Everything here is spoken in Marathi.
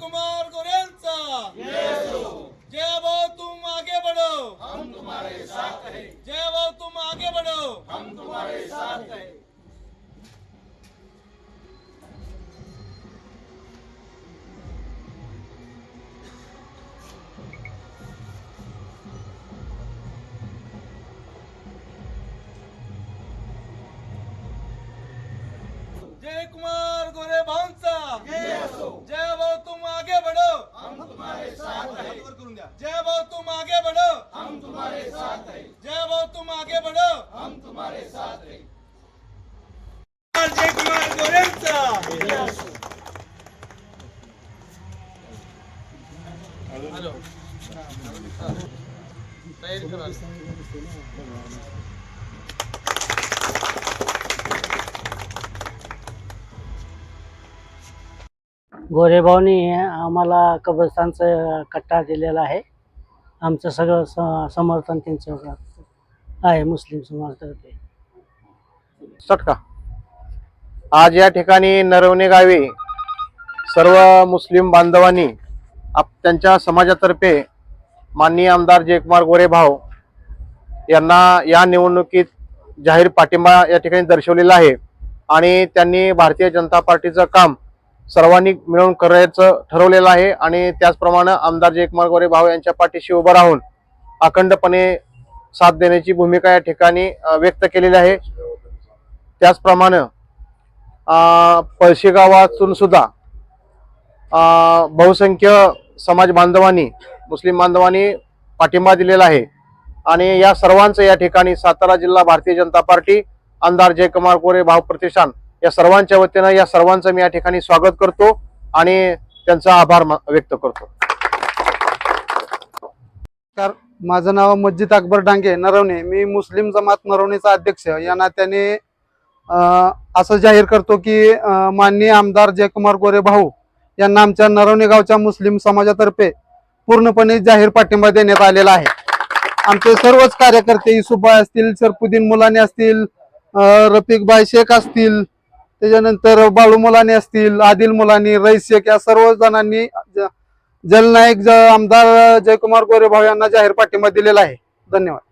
कुमार गोरेंचा जय भाऊ तुम आगे बढ़ो. हम तुम्हारे साथ हैं जय जय भाऊ तुम आगे बढ़ो. हम तुम्हारे साथ हैं। जय भाऊ तुम आगे बढ़ो. हम तुम्हारे साथ हैं। जय कुमार गोरेंचा. गोरेभाऊनी आम्हाला कब्रस्तानचं कट्टा दिलेला आहे. आमचं सगळं स समर्थन त्यांचं आहे मुस्लिम समाजातर्फे सटका. आज या ठिकाणी नरवणे गावी सर्व मुस्लिम बांधवांनी आप त्यांच्या समाजातर्फे माननीय आमदार जयकुमार गोरे भाऊ यांना या निवडणुकीत जाहीर पाठिंबा या ठिकाणी दर्शवलेला आहे आणि त्यांनी भारतीय जनता पार्टीचं काम सर्वांनी मिळून करायचं ठरवलेलं आहे आणि त्याचप्रमाणे आमदार जयकुमार गोरे भाऊ यांच्या पाठीशी उभं राहून अखंडपणे साथ देण्याची भूमिका या ठिकाणी व्यक्त केलेली आहे. त्याचप्रमाणे पळशी गावातून सुद्धा बहुसंख्य समाज बांधवांनी मुस्लिम बांधवांनी पाठिंबा दिलेला आहे. आणि या सर्वांचं या ठिकाणी सातारा जिल्हा भारतीय जनता पार्टी आमदार जयकुमार गोरे भाव प्रतिष्ठान या सर्वांच्या वतीनं या सर्वांचं मी या ठिकाणी स्वागत करतो आणि त्यांचा आभार व्यक्त करतो. माझं नाव मस्जिद अकबर डांगे नरवणे. मी मुस्लिम जमात नरवणेचा अध्यक्ष. या नात्याने असं जाहीर करतो की माननीय आमदार जयकुमार गोरे भाऊ यांना आमच्या नरवणे गावच्या मुस्लिम समाजातर्फे पूर्णपणे जाहीर पाठिंबा देण्यात आलेला आहे. आमचे सर्वच कार्यकर्ते युसुफबाई असतील सरपुद्दीन मुलाने असतील रफिकबाई शेख असतील त्याच्यानंतर बाळू मुलानी असतील आदिल मुलानी रईस शेख या सर्व जणांनी जलनायक ज- आमदार जयकुमार गोरे भाऊ यांना जाहीर पाठिंबा दिलेला आहे. धन्यवाद.